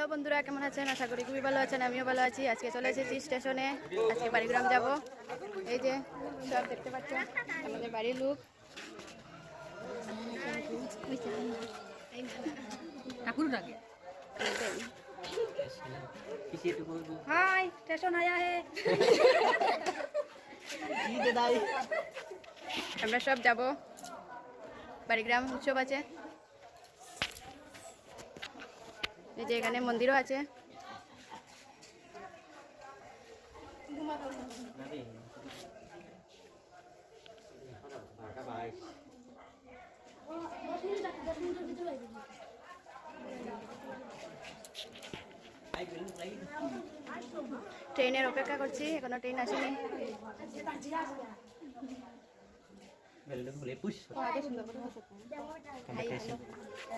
Hello বন্ধুরা কেমন আছেন? আশা করি খুবই ভালো আছেন আমিও ভালো আছি। আজকে চলে এসেছি স্টেশনে আজকে বাড়িগ্রাম যাব। এই যে সব দেখতে পাচ্ছেন আমাদের বাড়ির লোক। হাই স্টেশন আয়া হে। আমরা সব যাব। বাড়িগ্রাম উৎসব আছে। এই যে এখানে মন্দিরও আছে। ট্রেনের অপেক্ষা করছি এখনও ট্রেন আসেনি।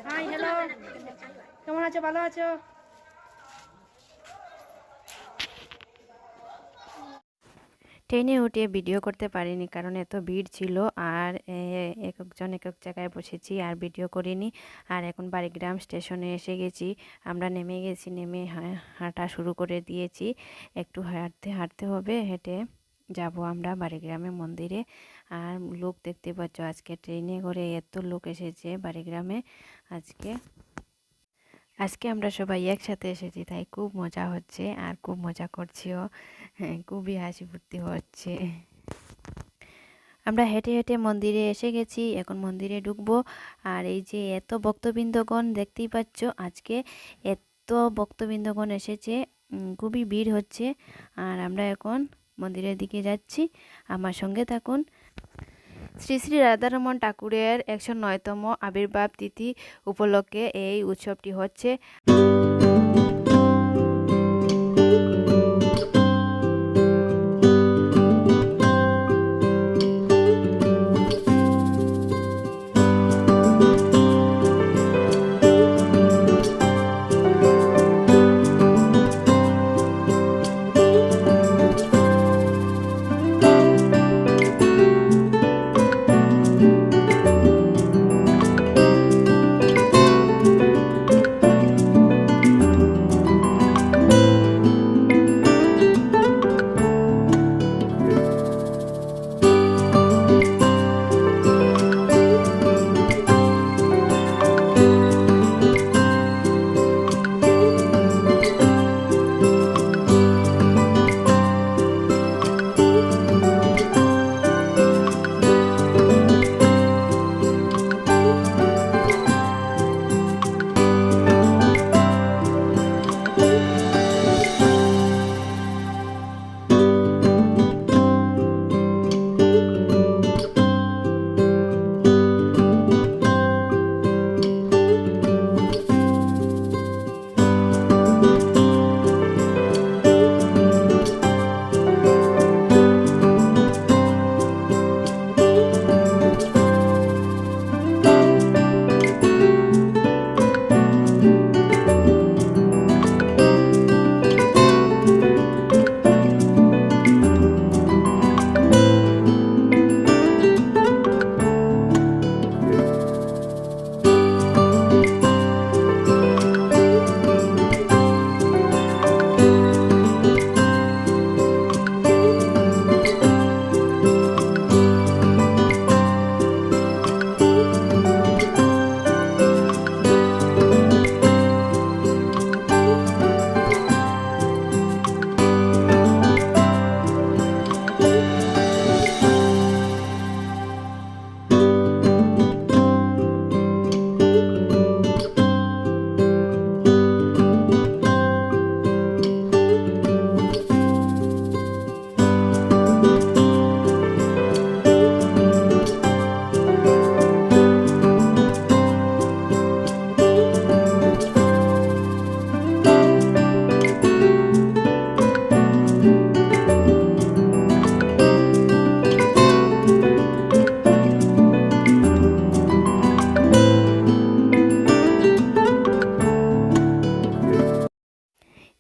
হাই হ্যালো কেমন আছো? ভালো আছো? ট্রেনে উঠে ভিডিও করতে পারিনি কারণ এত ভিড় ছিল আর এক একজন এক এক জায়গায় বসেছি আর ভিডিও করিনি। আর এখন বাড়িগ্রাম স্টেশনে এসে গেছি। আমরা নেমে গেছি, নেমে হাঁটা শুরু করে দিয়েছি। একটু হাঁটতে হাঁটতে হবে, হেঁটে। যাব আমরা বাড়িগ্রামে মন্দিরে। আর লোক দেখতে পাচ্ছ আজকে ট্রেনে করে এত লোক এসেছে বাড়িগ্রামে আজকে। আজকে আমরা সবাই একসাথে এসেছি, তাই খুব মজা হচ্ছে আর খুব মজা করছিও। হ্যাঁ খুবই হাসি ফুর্তি হচ্ছে। আমরা হেঁটে হেঁটে মন্দিরে এসে গেছি, এখন মন্দিরে ঢুকবো। আর এই যে এত ভক্তবৃন্দগণ দেখতেই পাচ্ছ, আজকে এত ভক্তবৃন্দগণ এসেছে খুবই ভিড় হচ্ছে। আর আমরা এখন মন্দিরের দিকে যাচ্ছি। আমার সঙ্গে থাকুন। শ্রী শ্রী রাধারমণ ঠাকুরের একশো নয়তম আবির্ভাব তিথি উপলক্ষে এই উৎসবটি হচ্ছে।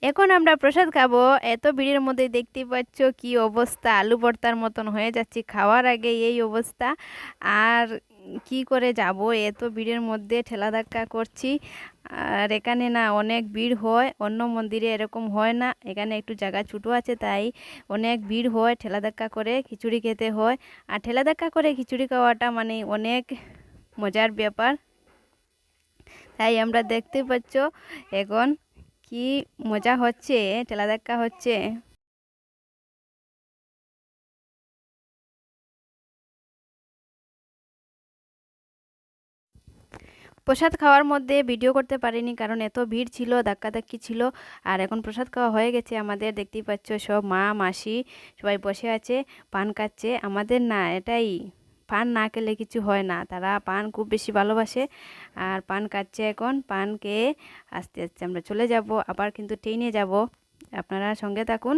এখন আমরা প্রসাদ খাব। এত ভিড়ের মধ্যে দেখতে পাচ্ছ কি অবস্থা। আলু ভর্তার মতন হয়ে যাচ্ছে, খাওয়ার আগে এই অবস্থা। আর কি করে যাব? এত ভিড়ের মধ্যে ঠেলা ধাক্কা করছি। আর এখানে না অনেক ভিড় হয়, অন্য মন্দিরে এরকম হয় না। এখানে একটু জায়গা ছোটো আছে, তাই অনেক ভিড় হয় ঠেলা ধাক্কা করে খিচুড়ি খেতে হয়। আর ঠেলা ধাক্কা করে খিচুড়ি খাওয়াটা মানে অনেক মজার ব্যাপার। তাই আমরা দেখতে পাচ্ছ এখন কি মজা হচ্ছে? ঠেলা ধাক্কা হচ্ছে। প্রসাদ খাওয়ার মধ্যে ভিডিও করতে পারিনি কারণ এত ভিড় ছিল, ধাক্কাধাক্কি ছিল। আর এখন প্রসাদ খাওয়া হয়ে গেছে আমাদের। দেখতেই পাচ্ছ সব মা, মাসি সবাই বসে আছে, পান খাচ্ছে। আমাদের না, এটাই। পান না খেলে কিছু হয় না। তারা পান খুব বেশি ভালোবাসে। আর পান কাটছে এখন। পান খেয়ে আস্তে আস্তে আমরা চলে যাব। আবার কিন্তু ট্রেনে যাব। আপনারা সঙ্গে থাকুন।